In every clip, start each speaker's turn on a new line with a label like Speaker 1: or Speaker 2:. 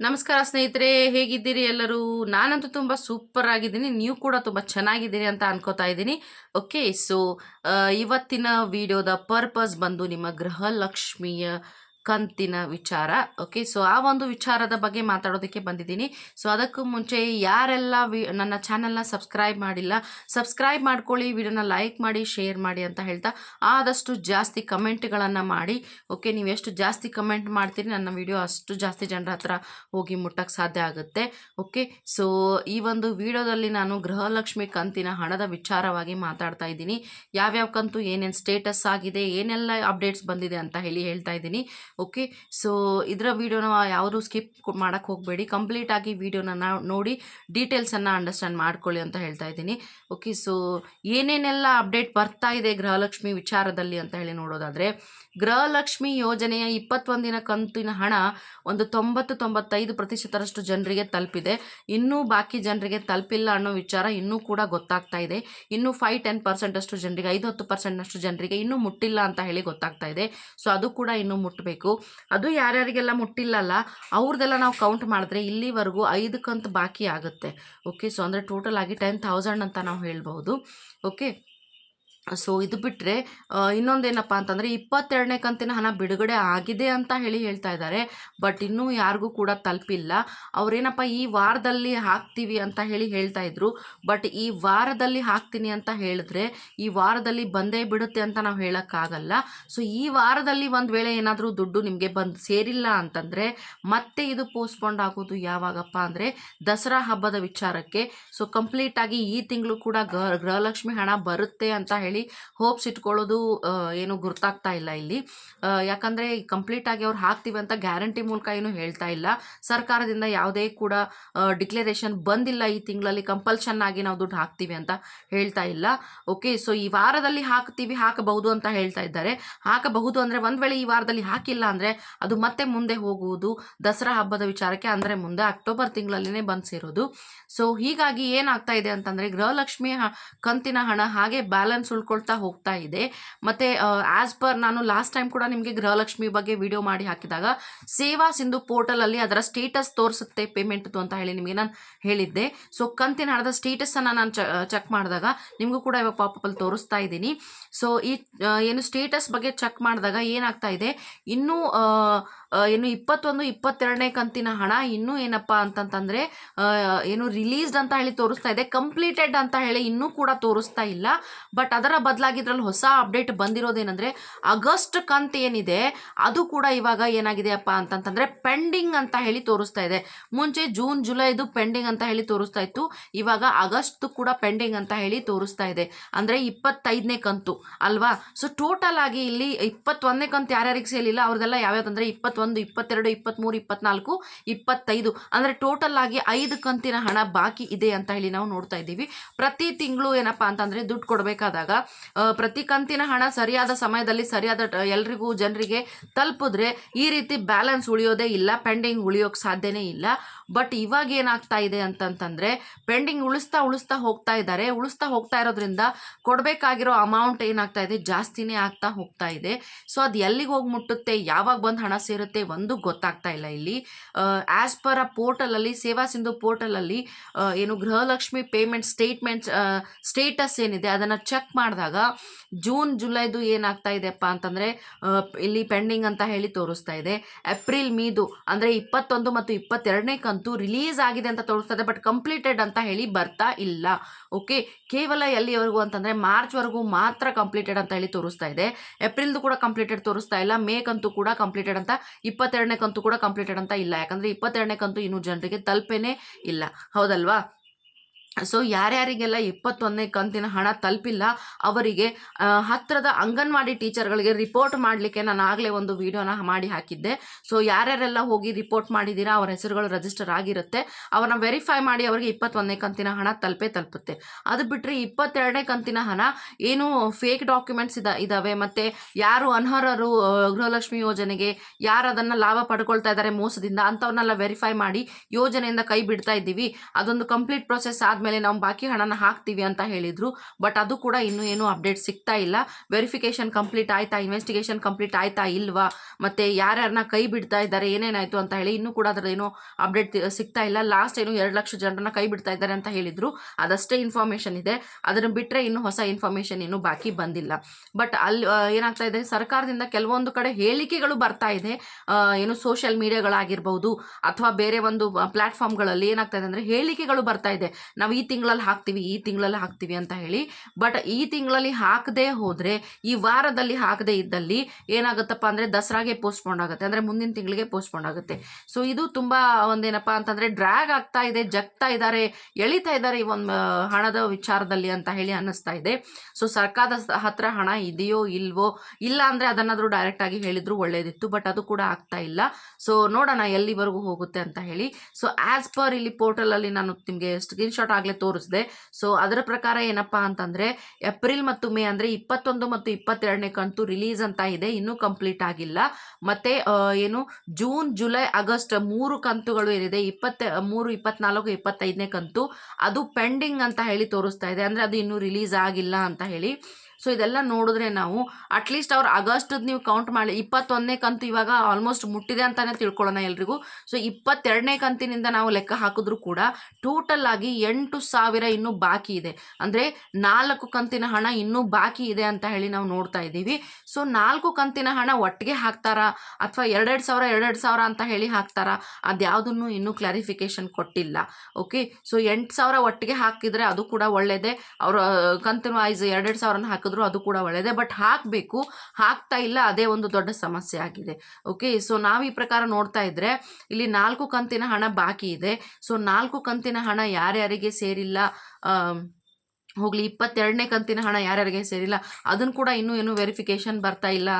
Speaker 1: ನಮಸ್ಕಾರ ಸ್ನೇಹಿತರೆ, ಹೇಗಿದ್ದೀರಿ ಎಲ್ಲರೂ? ನಾನಂತೂ ತುಂಬ ಸೂಪರ್ ಆಗಿದ್ದೀನಿ. ನೀವು ಕೂಡ ತುಂಬ ಚೆನ್ನಾಗಿದ್ದೀರಿ ಅಂತ ಅನ್ಕೋತಾ ಇದ್ದೀನಿ. ಓಕೆ ಸೊ ಇವತ್ತಿನ ವಿಡಿಯೋದ ಪರ್ಪಸ್ ಬಂದು ನಿಮ್ಮ ಗೃಹಲಕ್ಷ್ಮಿಯ ಕಂತಿನ ವಿಚಾರ. ಓಕೆ ಸೊ ಆ ಒಂದು ವಿಚಾರದ ಬಗ್ಗೆ ಮಾತಾಡೋದಕ್ಕೆ ಬಂದಿದ್ದೀನಿ. ಸೊ ಅದಕ್ಕೂ ಮುಂಚೆ ಯಾರೆಲ್ಲ ವಿ, ನನ್ನ ಚಾನಲ್ನ ಸಬ್ಸ್ಕ್ರೈಬ್ ಮಾಡಿಲ್ಲ ಸಬ್ಸ್ಕ್ರೈಬ್ ಮಾಡ್ಕೊಳ್ಳಿ, ವಿಡಿಯೋನ ಲೈಕ್ ಮಾಡಿ ಶೇರ್ ಮಾಡಿ ಅಂತ ಹೇಳ್ತಾ ಆದಷ್ಟು ಜಾಸ್ತಿ ಕಮೆಂಟ್ಗಳನ್ನು ಮಾಡಿ. ಓಕೆ ನೀವು ಎಷ್ಟು ಜಾಸ್ತಿ ಕಮೆಂಟ್ ಮಾಡ್ತೀರಿ ನನ್ನ ವಿಡಿಯೋ ಅಷ್ಟು ಜಾಸ್ತಿ ಜನರ ಹತ್ರ ಹೋಗಿ ಮುಟ್ಟಕ್ಕೆ ಸಾಧ್ಯ ಆಗುತ್ತೆ. ಓಕೆ ಸೊ ಈ ಒಂದು ವಿಡಿಯೋದಲ್ಲಿ ನಾನು ಗೃಹಲಕ್ಷ್ಮಿ ಕಂತಿನ ಹಣದ ವಿಚಾರವಾಗಿ ಮಾತಾಡ್ತಾ ಇದ್ದೀನಿ. ಯಾವ್ಯಾವ ಕಂತು ಏನೇನು ಸ್ಟೇಟಸ್ ಆಗಿದೆ, ಏನೆಲ್ಲ ಅಪ್ಡೇಟ್ಸ್ ಬಂದಿದೆ ಅಂತ ಹೇಳಿ ಹೇಳ್ತಾ ಇದ್ದೀನಿ. ಓಕೆ? ಸೊ, ಇದರ ವಿಡಿಯೋನ ಯಾವುದು ಸ್ಕಿಪ್ ಮಾಡೋಕ್ಕೆ ಹೋಗಬೇಡಿ. ಕಂಪ್ಲೀಟಾಗಿ ವೀಡಿಯೋನ ನೋಡಿ, ಡೀಟೇಲ್ಸನ್ನು ಅಂಡರ್ಸ್ಟ್ಯಾಂಡ್ ಮಾಡ್ಕೊಳ್ಳಿ ಅಂತ ಹೇಳ್ತಾ ಇದ್ದೀನಿ. ಓಕೆ, ಸೊ, ಏನೇನೆಲ್ಲ ಅಪ್ಡೇಟ್ ಬರ್ತಾ ಇದೆ ಗೃಹಲಕ್ಷ್ಮಿ ವಿಚಾರದಲ್ಲಿ ಅಂತ ಹೇಳಿ ನೋಡೋದಾದರೆ ಗೃಹಲಕ್ಷ್ಮಿ ಯೋಜನೆಯ ಇಪ್ಪತ್ತೊಂದಿನ ಕಂತಿನ ಹಣ ಒಂದು ತೊಂಬತ್ತು ತೊಂಬತ್ತೈದು ಪ್ರತಿಶತರಷ್ಟು ಜನರಿಗೆ ತಲುಪಿದೆ. ಇನ್ನೂ ಬಾಕಿ ಜನರಿಗೆ ತಲುಪಿಲ್ಲ ಅನ್ನೋ ವಿಚಾರ ಇನ್ನೂ ಕೂಡ ಗೊತ್ತಾಗ್ತಾ ಇದೆ. ಇನ್ನೂ ಫೈವ್ ಟೆನ್ ಪರ್ಸೆಂಟ್ ಅಷ್ಟು ಜನರಿಗೆ, ಐದು, ಹತ್ತು ಪರ್ಸೆಂಟ್ನಷ್ಟು ಜನರಿಗೆ ಇನ್ನೂ ಮುಟ್ಟಿಲ್ಲ ಅಂತ ಹೇಳಿ ಗೊತ್ತಾಗ್ತಾ ಇದೆ. ಸೊ ಅದು ಕೂಡ ಇನ್ನೂ ಮುಟ್ಟಬೇಕು ಅದು ಯಾರ್ಯಾರಿಗೆಲ್ಲ ಮುಟ್ಟಿಲ್ಲಲ್ಲ ಅವ್ರದ್ದೆಲ್ಲ ನಾವು ಕೌಂಟ್ ಮಾಡಿದ್ರೆ ಇಲ್ಲಿವರೆಗೂ ಐದು ಕಂತು ಬಾಕಿ ಆಗುತ್ತೆ. ಓಕೆ ಸೊ ಅಂದರೆ ಟೋಟಲ್ ಆಗಿ ಟೆನ್ ಥೌಸಂಡ್ ಅಂತ ನಾವು ಹೇಳ್ಬೋದು ಓಕೆ ಸೊ ಇದು ಬಿಟ್ಟರೆ ಇನ್ನೊಂದೇನಪ್ಪ ಅಂತಂದರೆ ಇಪ್ಪತ್ತೆರಡನೇ ಕಂತಿನ ಹಣ ಬಿಡುಗಡೆ ಆಗಿದೆ ಅಂತ ಹೇಳಿ ಹೇಳ್ತಾ ಇದ್ದಾರೆ. ಬಟ್ ಇನ್ನೂ ಯಾರಿಗೂ ಕೂಡ ತಲುಪಿಲ್ಲ. ಅವರೇನಪ್ಪ, ಈ ವಾರದಲ್ಲಿ ಹಾಕ್ತೀವಿ ಅಂತ ಹೇಳಿ ಹೇಳ್ತಾ ಇದ್ರು. ಬಟ್ ಈ ವಾರದಲ್ಲಿ ಹಾಕ್ತೀನಿ ಅಂತ ಹೇಳಿದ್ರೆ, ಈ ವಾರದಲ್ಲಿ ಬಂದೇ ಬಿಡುತ್ತೆ ಅಂತ ನಾವು ಹೇಳೋಕ್ಕಾಗಲ್ಲ. ಸೊ ಈ ವಾರದಲ್ಲಿ ಒಂದು ವೇಳೆ ಏನಾದರೂ ದುಡ್ಡು ನಿಮಗೆ ಬಂದು ಸೇರಿಲ್ಲ ಅಂತಂದರೆ, ಮತ್ತೆ ಇದು ಪೋಸ್ಟ್ಪೋಂಡ್ ಆಗೋದು ಯಾವಾಗಪ್ಪ ಅಂದರೆ, ದಸರಾ ಹಬ್ಬದ ವಿಚಾರಕ್ಕೆ. ಸೊ ಕಂಪ್ಲೀಟಾಗಿ ಈ ತಿಂಗಳು ಕೂಡ ಗೃಹ, ಗೃಹಲಕ್ಷ್ಮಿ ಹಣ ಬರುತ್ತೆ ಅಂತ ಹೇಳಿ ಹೋಪ್ಸ್ ಇಟ್ಕೊಳ್ಳೋದು ಏನು ಗುರ್ತಾಗ್ತಾ ಇಲ್ಲ ಇಲ್ಲಿ. ಯಾಕಂದ್ರೆ ಕಂಪ್ಲೀಟಾಗಿ ಅವ್ರು ಹಾಕ್ತೀವಿ ಅಂತ ಗ್ಯಾರಂಟಿ ಮೂಲಕ ಏನು ಹೇಳ್ತಾ ಇಲ್ಲ. ಸರ್ಕಾರದಿಂದ ಯಾವುದೇ ಕೂಡ ಡಿಕ್ಲರೇಷನ್ ಬಂದಿಲ್ಲ ಈ ತಿಂಗಳಲ್ಲಿ, ಕಂಪಲ್ಷನ್ ಆಗಿ ನಾವು ದುಡ್ಡು ಹಾಕ್ತೀವಿ ಅಂತ ಹೇಳ್ತಾ ಇಲ್ಲ. ಓಕೆ, ಸೊ ಈ ವಾರದಲ್ಲಿ ಹಾಕ್ತೀವಿ, ಹಾಕಬಹುದು ಅಂತ ಹೇಳ್ತಾ ಇದ್ದಾರೆ. ಹಾಕಬಹುದು ಅಂದರೆ ಒಂದು ವೇಳೆ ಈ ವಾರದಲ್ಲಿ ಹಾಕಿಲ್ಲ ಅಂದರೆ ಅದು ಮತ್ತೆ ಮುಂದೆ ಹೋಗುವುದು. ದಸರಾ ಹಬ್ಬದ ವಿಚಾರಕ್ಕೆ ಅಂದರೆ ಮುಂದೆ ಅಕ್ಟೋಬರ್ ತಿಂಗಳಲ್ಲಿನೇ ಬಂದು ಸೇರೋದು. ಸೊ ಹೀಗಾಗಿ ಏನಾಗ್ತಾ ಇದೆ ಅಂತಂದರೆ ಗೃಹಲಕ್ಷ್ಮಿ ಕಂತಿನ ಹಣ ಹಾಗೆ ಬ್ಯಾಲೆನ್ಸ್ ಉಳ್ಕೊಳ್ತಾ ಹೋಗ್ತಾ ಇದೆ. ಮತ್ತು ಆ್ಯಸ್ ಪರ್ ನಾನು ಲಾಸ್ಟ್ ಟೈಮ್ ಕೂಡ ನಿಮಗೆ ಗೃಹಲಕ್ಷ್ಮಿ ಬಗ್ಗೆ ವಿಡಿಯೋ ಮಾಡಿ ಹಾಕಿದಾಗ, ಸೇವಾ ಸಿಂಧು ಪೋರ್ಟಲಲ್ಲಿ ಅದರ ಸ್ಟೇಟಸ್ ತೋರಿಸುತ್ತೆ ಪೇಮೆಂಟ್ದು ಅಂತ ಹೇಳಿ ನಿಮಗೆ ನಾನು ಹೇಳಿದ್ದೆ. ಸೊ ಕಂತಿನ ಹಣದ ಸ್ಟೇಟಸನ್ನು ನಾನು ಚೆಕ್ ಮಾಡಿದಾಗ ನಿಮಗೂ ಕೂಡ ಇವಾಗ ಪಾಪಲ್ಲಿ ತೋರಿಸ್ತಾ ಇದ್ದೀನಿ. ಸೊ ಈ ಏನು ಸ್ಟೇಟಸ್ ಬಗ್ಗೆ ಚೆಕ್ ಮಾಡಿದಾಗ ಏನಾಗ್ತಾ ಇದೆ? ಇನ್ನೂ ಏನು ಇಪ್ಪತ್ತೊಂದು, ಇಪ್ಪತ್ತೆರಡನೇ ಕಂತಿನ ಹಣ ಇನ್ನೂ ಏನಪ್ಪ ಅಂತಂತಂದರೆ ಏನು ರಿಲೀಸ್ಡ್ ಅಂತ ಹೇಳಿ ತೋರಿಸ್ತಾ ಇದೆ. ಕಂಪ್ಲೀಟೆಡ್ ಅಂತ ಹೇಳಿ ಇನ್ನೂ ಕೂಡ ತೋರಿಸ್ತಾ ಇಲ್ಲ. ಬಟ್ ಅದರ ಬದಲಾಗಿ ಇದರಲ್ಲಿ ಹೊಸ ಅಪ್ಡೇಟ್ ಬಂದಿರೋದೇನೆಂದರೆ ಆಗಸ್ಟ್ ಕಂತ್ ಏನಿದೆ, ಅದು ಕೂಡ ಇವಾಗ ಏನಾಗಿದೆಯಪ್ಪ ಅಂತಂತಂದರೆ ಪೆಂಡಿಂಗ್ ಅಂತ ಹೇಳಿ ತೋರಿಸ್ತಾ ಇದೆ. ಮುಂಚೆ ಜೂನ್, ಜುಲೈದು ಪೆಂಡಿಂಗ್ ಅಂತ ಹೇಳಿ ತೋರಿಸ್ತಾ ಇತ್ತು, ಇವಾಗ ಆಗಸ್ಟ್ ಕೂಡ ಪೆಂಡಿಂಗ್ ಅಂತ ಹೇಳಿ ತೋರಿಸ್ತಾ ಇದೆ. ಅಂದರೆ ಇಪ್ಪತ್ತೈದನೇ ಕಂತು, ಅಲ್ವಾ? ಸೊ ಟೋಟಲ್ ಆಗಿ ಇಲ್ಲಿ ಇಪ್ಪತ್ತೊಂದನೇ ಕಂತು ಯಾರ್ಯಾರಿಗೆ ಸೇಲಿಲ್ಲ ಅವ್ರದ್ದೆಲ್ಲ ಯಾವ್ಯಾವ್ದಂದ್ರೆ ಇಪ್ಪತ್ತೊಂದು, ಇಪ್ಪತ್ತೆರಡು ಇಪ್ಪತ್ತ್ಮೂರು ಇಪ್ಪತ್ನಾಲ್ಕು, ಇಪ್ಪತ್ತೈದು. ಅಂದರೆ ಟೋಟಲ್ ಆಗಿ ಐದು ಕಂತಿನ ಹಣ ಬಾಕಿ ಇದೆ ಅಂತ ಹೇಳಿ ನಾವು ನೋಡ್ತಾ ಇದ್ದೀವಿ. ಪ್ರತಿ ತಿಂಗಳು ಏನಪ್ಪ ಅಂತಂದರೆ ದುಡ್ಡು ಕೊಡಬೇಕಾದಾಗ ಪ್ರತಿ ಕಂತಿನ ಹಣ ಸರಿಯಾದ ಸಮಯದಲ್ಲಿ ಸರಿಯಾದ ಎಲ್ರಿಗೂ ಜನರಿಗೆ ತಲುಪಿದ್ರೆ ಈ ರೀತಿ ಬ್ಯಾಲೆನ್ಸ್ ಉಳಿಯೋದೇ ಇಲ್ಲ, ಪೆಂಡಿಂಗ್ ಉಳಿಯೋಕೆ ಸಾಧ್ಯನೇ ಇಲ್ಲ. ಬಟ್ ಇವಾಗ ಏನಾಗ್ತಾ ಇದೆ ಅಂತಂತಂದರೆ, ಪೆಂಡಿಂಗ್ ಉಳಿಸ್ತಾ ಉಳಿಸ್ತಾ ಹೋಗ್ತಾ ಇದ್ದಾರೆ. ಉಳಿಸ್ತಾ ಹೋಗ್ತಾ ಇರೋದ್ರಿಂದ ಕೊಡಬೇಕಾಗಿರೋ ಅಮೌಂಟ್ ಏನಾಗ್ತಾ ಇದೆ? ಜಾಸ್ತಿನೇ ಆಗ್ತಾ ಹೋಗ್ತಾ ಇದೆ. ಸೊ, ಅದು ಎಲ್ಲಿಗೆ ಹೋಗಿ ಮುಟ್ಟುತ್ತೆ? ಯಾವಾಗ ಬಂದು ಹಣ ಸೇರುತ್ತೆ ಒಂದು ಗೊತ್ತಾಗ್ತಾ ಇಲ್ಲ ಇಲ್ಲಿ. ಆ್ಯಸ್ ಪರ್ ಅ ಪೋರ್ಟಲಲ್ಲಿ, ಸೇವಾ ಸಿಂಧು ಪೋರ್ಟಲಲ್ಲಿ ಏನು ಗೃಹಲಕ್ಷ್ಮಿ ಪೇಮೆಂಟ್ ಸ್ಟೇಟ್ಮೆಂಟ್ ಸ್ಟೇಟಸ್ ಏನಿದೆ, ಅದನ್ನು ಚೆಕ್ ಮಾಡಿದಾಗ ಜೂನ್, ಜುಲೈದು ಏನಾಗ್ತಾ ಇದೆಪ್ಪ ಅಂತಂದರೆ ಇಲ್ಲಿ ಪೆಂಡಿಂಗ್ ಅಂತ ಹೇಳಿ ತೋರಿಸ್ತಾ ಇದೆ. ಏಪ್ರಿಲ್ ಮೀದು ಅಂದರೆ ಇಪ್ಪತ್ತೊಂದು ಮತ್ತು ಇಪ್ಪತ್ತೆರಡನೇ ಕಂತು ರಿಲೀಸ್ ಆಗಿದೆ ಅಂತ ತೋರಿಸ್ತಾ ಇದೆ, ಬಟ್ ಕಂಪ್ಲೀಟೆಡ್ ಅಂತ ಹೇಳಿ ಬರ್ತಾ ಇಲ್ಲ. ಓಕೆ, ಕೇವಲ ಎಲ್ಲಿವರೆಗೂ ಅಂತಂದರೆ ಮಾರ್ಚ್ವರೆಗೂ ಮಾತ್ರ ಕಂಪ್ಲೀಟೆಡ್ ಅಂತ ಹೇಳಿ ತೋರಿಸ್ತಾ ಇದೆ. ಏಪ್ರಿಲ್ದು ಕೂಡ ಕಂಪ್ಲೀಟೆಡ್ ತೋರಿಸ್ತಾ ಇಲ್ಲ, ಮೇ ಕಂತು ಕೂಡ ಕಂಪ್ಲೀಟೆಡ್ ಅಂತ, ಇಪ್ಪತ್ತೆರಡನೇ ಕಂತು ಕೂಡ ಕಂಪ್ಲೀಟೆಡ್ ಅಂತ ಇಲ್ಲ. ಯಾಕಂದರೆ ಇಪ್ಪತ್ತೆರಡನೇ ಕಂತು ಇನ್ನೂ ಜನರಿಗೆ ತಲುಪೇನೇ ಇಲ್ಲ. ಹೌದಲ್ವಾ? ಸೊ ಯಾರ್ಯಾರಿಗೆಲ್ಲ ಇಪ್ಪತ್ತೊಂದನೇ ಕಂತಿನ ಹಣ ತಲುಪಿಲ್ಲ, ಅವರಿಗೆ ಹತ್ತಿರದ ಅಂಗನವಾಡಿ ಟೀಚರ್ಗಳಿಗೆ ರಿಪೋರ್ಟ್ ಮಾಡಲಿಕ್ಕೆ ನಾನು ಆಗಲೇ ಒಂದು ವಿಡಿಯೋನ ಮಾಡಿ ಹಾಕಿದ್ದೆ. ಸೊ ಯಾರ್ಯಾರೆಲ್ಲ ಹೋಗಿ ರಿಪೋರ್ಟ್ ಮಾಡಿದ್ದೀರಾ, ಅವರ ಹೆಸರುಗಳು ರಿಜಿಸ್ಟರ್ ಆಗಿರುತ್ತೆ. ಅವರನ್ನ ವೆರಿಫೈ ಮಾಡಿ ಅವರಿಗೆ ಇಪ್ಪತ್ತೊಂದನೇ ಕಂತಿನ ಹಣ ತಲುಪೇ ತಲುಪುತ್ತೆ. ಅದು ಬಿಟ್ಟರೆ ಇಪ್ಪತ್ತೆರಡನೇ ಕಂತಿನ ಹಣ ಏನು ಫೇಕ್ ಡಾಕ್ಯುಮೆಂಟ್ಸ್ ಇದ ಇದ್ದಾವೆ ಮತ್ತು ಯಾರು ಅನರ್ಹರು ಗೃಹಲಕ್ಷ್ಮಿ ಯೋಜನೆಗೆ ಯಾರು ಅದನ್ನು ಲಾಭ ಪಡ್ಕೊಳ್ತಾ ಇದ್ದಾರೆ ಮೋಸದಿಂದ ಅಂಥವನ್ನೆಲ್ಲ ವೆರಿಫೈ ಮಾಡಿ ಯೋಜನೆಯಿಂದ ಕೈ ಬಿಡ್ತಾ ಇದ್ದೀವಿ. ಅದೊಂದು ಕಂಪ್ಲೀಟ್ ಪ್ರೊಸೆಸ್ ಆದಮೇಲೆ ಆದಮೇಲೆ ನಾವು ಬಾಕಿ ಹಣನ ಹಾಕ್ತೀವಿ ಅಂತ ಹೇಳಿದರು. ಬಟ್ ಅದು ಕೂಡ ಇನ್ನೂ ಏನೂ ಅಪ್ಡೇಟ್ ಸಿಗ್ತಾ ಇಲ್ಲ. ವೆರಿಫಿಕೇಷನ್ ಕಂಪ್ಲೀಟ್ ಆಯಿತಾ? ಇನ್ವೆಸ್ಟಿಗೇಷನ್ ಕಂಪ್ಲೀಟ್ ಆಯ್ತಾ ಇಲ್ವಾ? ಮತ್ತು ಯಾರ್ಯಾರನ್ನ ಕೈ ಬಿಡ್ತಾ ಇದ್ದಾರೆ? ಏನೇನಾಯಿತು ಅಂತ ಹೇಳಿ ಇನ್ನೂ ಕೂಡ ಅದರ ಏನೋ ಅಪ್ಡೇಟ್ ಸಿಗ್ತಾ ಇಲ್ಲ. ಲಾಸ್ಟ್ ಏನು ಎರಡು ಲಕ್ಷ ಜನರನ್ನ ಕೈ ಬಿಡ್ತಾ ಇದ್ದಾರೆ ಅಂತ ಹೇಳಿದರು. ಅದಷ್ಟೇ ಇನ್ಫಾರ್ಮೇಷನ್ ಇದೆ. ಅದನ್ನು ಬಿಟ್ಟರೆ ಇನ್ನೂ ಹೊಸ ಇನ್ಫಾರ್ಮೇಷನ್ ಇನ್ನೂ ಬಾಕಿ ಬಂದಿಲ್ಲ. ಬಟ್ ಅಲ್ಲಿ ಏನಾಗ್ತಾ ಇದೆ? ಸರ್ಕಾರದಿಂದ ಕೆಲವೊಂದು ಕಡೆ ಹೇಳಿಕೆಗಳು ಬರ್ತಾ ಇದೆ. ಏನು ಸೋಷಿಯಲ್ ಮೀಡಿಯಾಗಳಾಗಿರ್ಬೋದು ಅಥವಾ ಬೇರೆ ಒಂದು ಪ್ಲಾಟ್ಫಾರ್ಮ್ಗಳಲ್ಲಿ ಏನಾಗ್ತಾ ಇದೆ ಅಂದರೆ ಹೇಳಿಕೆಗಳು ಬರ್ತಾ ಇದೆ. ನಾವು ಈ ತಿಂಗಳಲ್ಲಿ ಹಾಕ್ತೀವಿ, ಈ ತಿಂಗಳಲ್ಲಿ ಹಾಕ್ತೀವಿ ಅಂತ ಹೇಳಿ, ಬಟ್ ಈ ತಿಂಗಳಲ್ಲಿ ಹಾಕದೇ ಹೋದರೆ, ಈ ವಾರದಲ್ಲಿ ಹಾಕದೇ ಇದ್ದಲ್ಲಿ ಏನಾಗುತ್ತಪ್ಪ ಅಂದರೆ ದಸರಾಗೆ ಪೋಸ್ಟ್ಪೋಂಡ್ ಆಗುತ್ತೆ, ಅಂದರೆ ಮುಂದಿನ ತಿಂಗಳಿಗೆ ಪೋಸ್ಟ್ಪೋಂಡ್ ಆಗುತ್ತೆ. ಸೊ ಇದು ತುಂಬ ಒಂದೇನಪ್ಪ ಅಂತಂದರೆ ಡ್ರ್ಯಾಗ್ ಆಗ್ತಾ ಇದೆ, ಜಗ್ತಾ ಇದ್ದಾರೆ, ಎಳಿತಾ ಇದ್ದಾರೆ ಈ ಒಂದು ಹಣದ ವಿಚಾರದಲ್ಲಿ ಅಂತ ಹೇಳಿ ಅನ್ನಿಸ್ತಾ ಇದೆ. ಸೊ ಸರ್ಕಾರದ ಹತ್ರ ಹಣ ಇದೆಯೋ ಇಲ್ವೋ, ಇಲ್ಲ ಅಂದರೆ ಅದನ್ನಾದರೂ ಡೈರೆಕ್ಟಾಗಿ ಹೇಳಿದ್ರು ಒಳ್ಳೆಯದಿತ್ತು ಬಟ್ ಅದು ಕೂಡ ಆಗ್ತಾ ಇಲ್ಲ. ಸೊ ನೋಡೋಣ ಎಲ್ಲಿವರೆಗೂ ಹೋಗುತ್ತೆ ಅಂತ ಹೇಳಿ. ಸೊ ಆ್ಯಸ್ ಪರ್ ಇಲ್ಲಿ ಪೋರ್ಟಲಲ್ಲಿ ನಾನು ನಿಮಗೆ ಸ್ಕ್ರೀನ್ಶಾಟ್ ಆಗಲೇ ತೋರಿಸಿದೆ. ಸೊ ಅದರ ಪ್ರಕಾರ ಏನಪ್ಪ ಅಂತಂದರೆ, ಏಪ್ರಿಲ್ ಮತ್ತು ಮೇ ಅಂದರೆ ಇಪ್ಪತ್ತೊಂದು ಮತ್ತು ಇಪ್ಪತ್ತೆರಡನೇ ಕಂತು ರಿಲೀಸ್ ಅಂತ ಇದೆ, ಇನ್ನೂ ಕಂಪ್ಲೀಟ್ ಆಗಿಲ್ಲ. ಮತ್ತು ಏನು, ಜೂನ್, ಜುಲೈ, ಆಗಸ್ಟ್ ಮೂರು ಕಂತುಗಳು ಏನಿದೆ, ಇಪ್ಪತ್ತ, ಮೂರು, ಇಪ್ಪತ್ನಾಲ್ಕು, ಇಪ್ಪತ್ತೈದನೇ ಕಂತು. ಅದು ಪೆಂಡಿಂಗ್ ಅಂತ ಹೇಳಿ ತೋರಿಸ್ತಾ ಇದೆ, ಅಂದರೆ ಅದು ಇನ್ನೂ ರಿಲೀಸ್ ಆಗಿಲ್ಲ ಅಂತ ಹೇಳಿ. ಸೊ ಇದೆಲ್ಲ ನೋಡಿದ್ರೆ ನಾವು ಅಟ್ಲೀಸ್ಟ್ ಅವ್ರು ಆಗಸ್ಟದ್ದು ನೀವು ಕೌಂಟ್ ಮಾಡಿ, ಇಪ್ಪತ್ತೊಂದನೇ ಕಂತು ಇವಾಗ ಆಲ್ಮೋಸ್ಟ್ ಮುಟ್ಟಿದೆ ಅಂತಲೇ ತಿಳ್ಕೊಳ್ಳೋಣ ಎಲ್ರಿಗೂ. ಸೊ ಇಪ್ಪತ್ತೆರಡನೇ ಕಂತಿನಿಂದ ನಾವು ಲೆಕ್ಕ ಹಾಕಿದ್ರು ಕೂಡ ಟೋಟಲ್ ಆಗಿ ಎಂಟು ಸಾವಿರ ಇನ್ನೂ ಬಾಕಿ ಇದೆ. ಅಂದರೆ ನಾಲ್ಕು ಕಂತಿನ ಹಣ ಇನ್ನೂ ಬಾಕಿ ಇದೆ ಅಂತ ಹೇಳಿ ನಾವು ನೋಡ್ತಾ ಇದ್ದೀವಿ. ಸೊ ನಾಲ್ಕು ಕಂತಿನ ಹಣ ಒಟ್ಟಿಗೆ ಹಾಕ್ತಾರಾ? ಅಥವಾ ಎರಡೆರಡು ಸಾವಿರ ಎರಡೆರಡು ಸಾವಿರ ಅಂತ ಹೇಳಿ ಹಾಕ್ತಾರಾ? ಅದ್ಯಾವುದನ್ನು ಇನ್ನೂ ಕ್ಲಾರಿಫಿಕೇಶನ್ ಕೊಟ್ಟಿಲ್ಲ. ಓಕೆ ಸೊ ಎಂಟು ಸಾವಿರ ಒಟ್ಟಿಗೆ ಹಾಕಿದರೆ ಅದು ಕೂಡ ಒಳ್ಳೆಯದೇ ಅವರು, ಕಂತಿನ ವೈಸ್ ಎರಡೆರಡು ಸಾವಿರನ ಹಾಕಿದ್ರು ಅದು ಕೂಡ ಒಳ್ಳೆಯದೇ ಬಟ್ ಹಾಕಬೇಕು. ಹಾಕ್ತಾ ಇಲ್ಲ, ಅದೇ ಒಂದು ದೊಡ್ಡ ಸಮಸ್ಯೆ ಆಗಿದೆ. ಓಕೆ ಸೊ ನಾವು ಈ ಪ್ರಕಾರ ನೋಡ್ತಾ ಇದ್ದರೆ ಇಲ್ಲಿ ನಾಲ್ಕು ಕಂತಿನ ಹಣ ಬಾಕಿ ಇದೆ. ಸೊ ನಾಲ್ಕು ಕಂತಿನ ಹಣ ಯಾರ್ಯಾರಿಗೆ ಸೇರಿಲ್ಲ? ಹೋಗಲಿ, ಇಪ್ಪತ್ತೆರಡನೇ ಕಂತಿನ ಹಣ ಯಾರ್ಯಾರಿಗೆ ಸೇರಿಲ್ಲ ಅದನ್ನು ಕೂಡ ಇನ್ನೂ ಏನು ವೆರಿಫಿಕೇಷನ್ ಬರ್ತಾ ಇಲ್ಲ,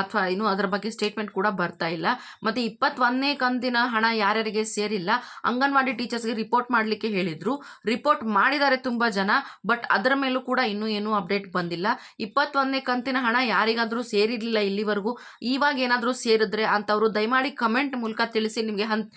Speaker 1: ಅಥವಾ ಇನ್ನೂ ಅದರ ಬಗ್ಗೆ ಸ್ಟೇಟ್ಮೆಂಟ್ ಕೂಡ ಬರ್ತಾ ಇಲ್ಲ. ಮತ್ತು ಇಪ್ಪತ್ತೊಂದನೇ ಕಂತಿನ ಹಣ ಯಾರ್ಯಾರಿಗೆ ಸೇರಿಲ್ಲ, ಅಂಗನವಾಡಿ ಟೀಚರ್ಸ್ಗೆ ರಿಪೋರ್ಟ್ ಮಾಡಲಿಕ್ಕೆ ಹೇಳಿದರು. ರಿಪೋರ್ಟ್ ಮಾಡಿದ್ದಾರೆ ತುಂಬ ಜನ ಬಟ್ ಅದರ ಮೇಲೂ ಕೂಡ ಇನ್ನೂ ಏನೂ ಅಪ್ಡೇಟ್ ಬಂದಿಲ್ಲ. ಇಪ್ಪತ್ತೊಂದನೇ ಕಂತಿನ ಹಣ ಯಾರಿಗಾದರೂ ಸೇರಿರಲಿಲ್ಲ ಇಲ್ಲಿವರೆಗೂ, ಇವಾಗ ಏನಾದರೂ ಸೇರಿದ್ರೆ ಅಂತವರು ದಯಮಾಡಿ ಕಮೆಂಟ್ ಮೂಲಕ ತಿಳಿಸಿ ನಿಮಗೆ ಹಂತ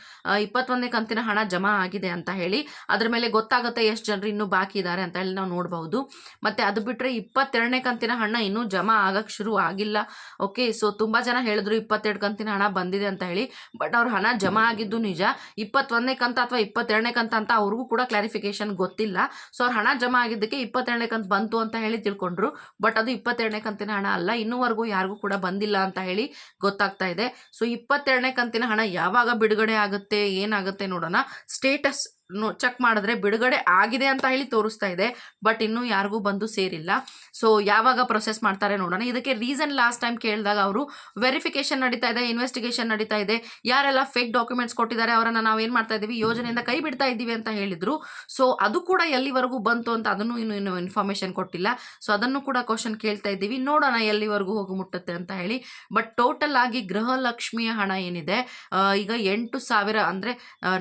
Speaker 1: ಇಪ್ಪತ್ತೊಂದನೇ ಕಂತಿನ ಹಣ ಜಮಾ ಆಗಿದೆ ಅಂತ ಹೇಳಿ. ಅದರ ಮೇಲೆ ಗೊತ್ತಾಗುತ್ತೆ ಎಷ್ಟು ಜನರು ಇನ್ನೂ ಬಾಕಿ ಇದ್ದಾರೆ ಅಂತ ಹೇಳಿ ನಾವು ನೋಡಬಹುದು. ಮತ್ತು ಅದು ಬಿಟ್ಟರೆ ಇಪ್ಪತ್ತೆರಡನೇ ಕಂತಿನ ಹಣ ಇನ್ನೂ ಜಮಾ ಆಗಕ್ಕೆ ಶುರು ಆಗಿಲ್ಲ. ಓಕೆ, ಸೊ ತುಂಬ ಜನ ಹೇಳಿದ್ರು ಇಪ್ಪತ್ತೆರಡು ಕಂತಿನ ಹಣ ಬಂದಿದೆ ಅಂತ ಹೇಳಿ. ಬಟ್ ಅವ್ರ ಹಣ ಜಮಾ ಆಗಿದ್ದು ನಿಜ. ಇಪ್ಪತ್ತೊಂದನೇ ಕಂತ ಅಥವಾ ಇಪ್ಪತ್ತೆರಡನೇ ಕಂತ ಅಂತ ಅವ್ರಿಗೂ ಕೂಡ ಕ್ಲಾರಿಫಿಕೇಶನ್ ಗೊತ್ತಿಲ್ಲ. ಸೊ ಅವ್ರ ಹಣ ಜಮಾ ಆಗಿದ್ದಕ್ಕೆ ಇಪ್ಪತ್ತೆರಡನೇ ಕಂತು ಬಂತು ಅಂತ ಹೇಳಿ ತಿಳ್ಕೊಂಡ್ರು. ಬಟ್ ಅದು ಇಪ್ಪತ್ತೆರಡನೇ ಕಂತಿನ ಹಣ ಅಲ್ಲ. ಇನ್ನೂವರೆಗೂ ಯಾರಿಗೂ ಕೂಡ ಬಂದಿಲ್ಲ ಅಂತ ಹೇಳಿ ಗೊತ್ತಾಗ್ತಾ ಇದೆ. ಸೊ ಇಪ್ಪತ್ತೆರಡನೇ ಕಂತಿನ ಹಣ ಯಾವಾಗ ಬಿಡುಗಡೆ ಆಗುತ್ತೆ, ಏನಾಗುತ್ತೆ ನೋಡೋಣ. ಸ್ಟೇಟಸ್ ಚೆಕ್ ಮಾಡಿದ್ರೆ ಬಿಡುಗಡೆ ಆಗಿದೆ ಅಂತ ಹೇಳಿ ತೋರಿಸ್ತಾ ಇದೆ ಬಟ್ ಇನ್ನೂ ಯಾರಿಗೂ ಬಂದು ಸೇರಿಲ್ಲ. ಸೊ ಯಾವಾಗ ಪ್ರೊಸೆಸ್ ಮಾಡ್ತಾರೆ ನೋಡೋಣ. ಇದಕ್ಕೆ ರೀಸನ್ ಲಾಸ್ಟ್ ಟೈಮ್ ಕೇಳಿದಾಗ ಅವರು ವೆರಿಫಿಕೇಶನ್ ನಡೀತಾ ಇದೆ ಇನ್ವೆಸ್ಟಿಗೇಷನ್ ನಡೀತಾ ಇದೆ. ಯಾರೆಲ್ಲ ಫೇಕ್ ಡಾಕ್ಯುಮೆಂಟ್ಸ್ ಕೊಟ್ಟಿದ್ದಾರೆ, ಅವರನ್ನು ನಾವು ಏನು ಮಾಡ್ತಾ ಇದ್ದೀವಿ? ಯೋಜನೆಯಿಂದ ಕೈ ಬಿಡ್ತಾ ಇದ್ದೀವಿ ಅಂತ ಹೇಳಿದರು. ಸೊ ಅದು ಕೂಡ ಎಲ್ಲಿವರೆಗೂ ಬಂತು ಅಂತ ಅದನ್ನು ಇನ್ನೂ ಇನ್ನು ಇನ್ಫಾರ್ಮೇಷನ್ ಕೊಟ್ಟಿಲ್ಲ. ಸೊ ಅದನ್ನು ಕೂಡ ಕ್ವಶನ್ ಕೇಳ್ತಾ ಇದ್ದೀವಿ. ನೋಡೋಣ ಎಲ್ಲಿವರೆಗೂ ಹೋಗಿ ಮುಟ್ಟುತ್ತೆ ಅಂತ ಹೇಳಿ. ಬಟ್ ಟೋಟಲ್ ಆಗಿ ಗೃಹಲಕ್ಷ್ಮಿಯ ಹಣ ಏನಿದೆ? ಈಗ ಎಂಟು ಸಾವಿರ ಅಂದರೆ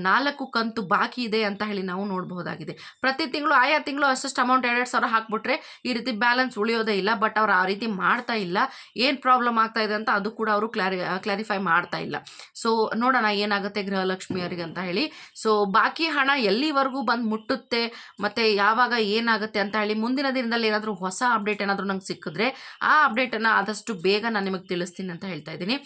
Speaker 1: ನಾಲ್ಕು ಕಂತು ಬಾಕಿ ಇದೆ ಅಂತ ಹೇಳಿ ನಾವು ನೋಡಬಹುದಾಗಿದೆ. ಪ್ರತಿ ತಿಂಗಳು, ಆಯಾ ತಿಂಗಳು ಅಷ್ಟಷ್ಟು ಅಮೌಂಟ್ ಎರಡೆರಡು ಸಾವಿರ ಹಾಕ್ಬಿಟ್ರೆ ಈ ರೀತಿ ಬ್ಯಾಲೆನ್ಸ್ ಉಳಿಯೋದೇ ಇಲ್ಲ ಬಟ್ ಅವ್ರು ಆ ರೀತಿ ಮಾಡ್ತಾ ಇಲ್ಲ. ಏನು ಪ್ರಾಬ್ಲಮ್ ಆಗ್ತಾ ಇದೆ ಅಂತ ಅದು ಕೂಡ ಅವರು ಕ್ಲಾರಿ ಕ್ಲಾರಿಫೈ ಮಾಡ್ತಾ ಇಲ್ಲ. ಸೊ ನೋಡೋಣ ಏನಾಗುತ್ತೆ ಗೃಹಲಕ್ಷ್ಮಿಯವರಿಗೆ ಅಂತ ಹೇಳಿ. ಸೊ ಬಾಕಿ ಹಣ ಎಲ್ಲಿವರೆಗೂ ಬಂದು ಮುಟ್ಟುತ್ತೆ, ಮತ್ತು ಯಾವಾಗ ಏನಾಗುತ್ತೆ ಅಂತ ಹೇಳಿ ಮುಂದಿನ ದಿನದಲ್ಲಿ ಏನಾದರೂ ಹೊಸ ಅಪ್ಡೇಟ್ ಏನಾದರೂ ನಂಗೆ ಸಿಕ್ಕಿದ್ರೆ ಆ ಅಪ್ಡೇಟನ್ನು ಆದಷ್ಟು ಬೇಗ ನಾನು ನಿಮಗೆ ತಿಳಿಸ್ತೀನಿ ಅಂತ ಹೇಳ್ತಾ ಇದ್ದೀನಿ.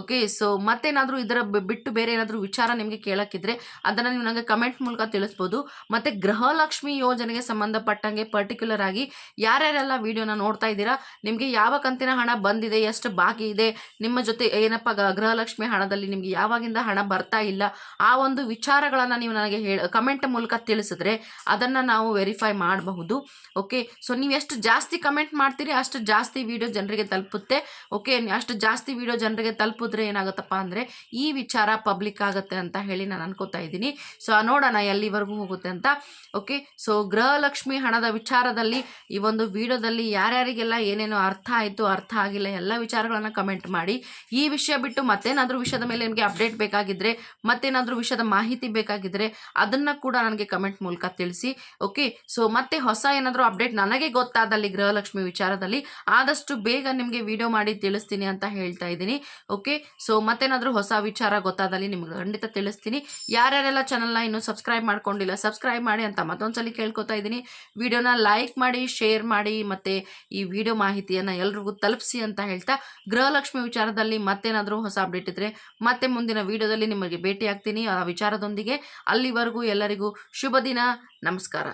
Speaker 1: ಓಕೆ ಸೊ ಮತ್ತೇನಾದರೂ ಇದರ ಬಿಟ್ಟು ಬೇರೆ ಏನಾದರೂ ವಿಚಾರ ನಿಮಗೆ ಕೇಳೋಕ್ಕಿದ್ರೆ ಅದನ್ನು ನೀವು ನನಗೆ ಕಮೆಂಟ್ ಮೂಲಕ ತಿಳಿಸ್ಬೋದು. ಮತ್ತು ಗೃಹಲಕ್ಷ್ಮಿ ಯೋಜನೆಗೆ ಸಂಬಂಧಪಟ್ಟಂಗೆ ಪರ್ಟಿಕ್ಯುಲರ್ ಆಗಿ ಯಾರ್ಯಾರೆಲ್ಲ ವಿಡಿಯೋನ ನೋಡ್ತಾ ಇದ್ದೀರಾ, ನಿಮಗೆ ಯಾವ ಕಂತಿನ ಹಣ ಬಂದಿದೆ, ಎಷ್ಟು ಬಾಕಿ ಇದೆ, ನಿಮ್ಮ ಜೊತೆ ಏನಪ್ಪ ಗೃಹಲಕ್ಷ್ಮಿ ಹಣದಲ್ಲಿ ನಿಮಗೆ ಯಾವಾಗಿಂದ ಹಣ ಬರ್ತಾ ಇಲ್ಲ, ಆ ಒಂದು ವಿಚಾರಗಳನ್ನು ನೀವು ನನಗೆ ಹೇಳ ಕಮೆಂಟ್ ಮೂಲಕ ತಿಳಿಸಿದ್ರೆ ಅದನ್ನು ನಾವು ವೆರಿಫೈ ಮಾಡಬಹುದು. ಓಕೆ ಸೊ ನೀವು ಎಷ್ಟು ಜಾಸ್ತಿ ಕಮೆಂಟ್ ಮಾಡ್ತೀರಿ, ಅಷ್ಟು ಜಾಸ್ತಿ ವಿಡಿಯೋ ಜನರಿಗೆ ತಲುಪುತ್ತೆ. ಓಕೆ ಅಷ್ಟು ಜಾಸ್ತಿ ವಿಡಿಯೋ ಜನರಿಗೆ ತಲುಪಿದ್ರೆ ಏನಾಗುತ್ತಪ್ಪ ಅಂದರೆ ಈ ವಿಚಾರ ಪಬ್ಲಿಕ್ ಆಗುತ್ತೆ ಅಂತ ಹೇಳಿ ನಾನು ಅನ್ಕೋತಾ ಇದ್ದೀನಿ. ಸೊ ನೋಡೋಣ ಎಲ್ಲಿವರೆಗೂ ಹೋಗುತ್ತೆ ಅಂತ. ಓಕೆ ಸೊ ಗೃಹಲಕ್ಷ್ಮಿ ಹಣದ ವಿಚಾರದಲ್ಲಿ ಈ ಒಂದು ವಿಡಿಯೋದಲ್ಲಿ ಯಾರ್ಯಾರಿಗೆಲ್ಲ ಏನೇನು ಅರ್ಥ ಆಯಿತು, ಅರ್ಥ ಆಗಿಲ್ಲ, ಎಲ್ಲ ವಿಚಾರಗಳನ್ನು ಕಮೆಂಟ್ ಮಾಡಿ. ಈ ವಿಷಯ ಬಿಟ್ಟು ಮತ್ತೇನಾದರೂ ವಿಷಯದ ಮೇಲೆ ನಿಮಗೆ ಅಪ್ಡೇಟ್ ಬೇಕಾಗಿದ್ದರೆ ಮತ್ತೇನಾದರೂ ವಿಷಯದ ಮಾಹಿತಿ ಬೇಕಾಗಿದ್ದರೆ ಅದನ್ನು ಕೂಡ ನನಗೆ ಕಮೆಂಟ್ ಮೂಲಕ ತಿಳಿಸಿ. ಓಕೆ ಸೊ ಮತ್ತೆ ಹೊಸ ಏನಾದರೂ ಅಪ್ಡೇಟ್ ನನಗೆ ಗೊತ್ತಾದಲ್ಲಿ ಗೃಹಲಕ್ಷ್ಮಿ ವಿಚಾರದಲ್ಲಿ, ಆದಷ್ಟು ಬೇಗ ನಿಮಗೆ ವಿಡಿಯೋ ಮಾಡಿ ತಿಳಿಸ್ತೀನಿ ಅಂತ ಹೇಳ್ತಾ ಇದ್ದೀನಿ. ಓಕೆ ಸೊ ಮತ್ತೇನಾದರೂ ಹೊಸ ವಿಚಾರ ಗೊತ್ತಾದಲ್ಲಿ ನಿಮ್ಗೆ ಖಂಡಿತ ತಿಳಿಸ್ತೀನಿ. ಯಾರ್ಯಾರೆಲ್ಲ ಚಾನಲ್ನ ಇನ್ನೂ ಸಬ್ಸ್ಕ್ರೈಬ್ ಸಬ್ಸ್ಕ್ರೈಬ್ ಮಾಡ್ಕೊಂಡಿಲ್ಲ ಸಬ್ಸ್ಕ್ರೈಬ್ ಮಾಡಿ ಅಂತ ಮತ್ತೊಂದ್ಸಲಿ ಕೇಳ್ಕೊತಾ ಇದ್ದೀನಿ. ವಿಡಿಯೋನ ಲೈಕ್ ಮಾಡಿ ಶೇರ್ ಮಾಡಿ, ಮತ್ತು ಈ ವಿಡಿಯೋ ಮಾಹಿತಿಯನ್ನು ಎಲ್ರಿಗೂ ತಲುಪಿಸಿ ಅಂತ ಹೇಳ್ತಾ ಗೃಹಲಕ್ಷ್ಮಿ ವಿಚಾರದಲ್ಲಿ ಮತ್ತೇನಾದರೂ ಹೊಸ ಅಪ್ಡೇಟ್ ಇದ್ದರೆ ಮತ್ತೆ ಮುಂದಿನ ವಿಡಿಯೋದಲ್ಲಿ ನಿಮಗೆ ಭೇಟಿ ಆಗ್ತೀನಿ ಆ ವಿಚಾರದೊಂದಿಗೆ ಅಲ್ಲಿವರೆಗೂ ಎಲ್ಲರಿಗೂ ಶುಭ ದಿನ. ನಮಸ್ಕಾರ.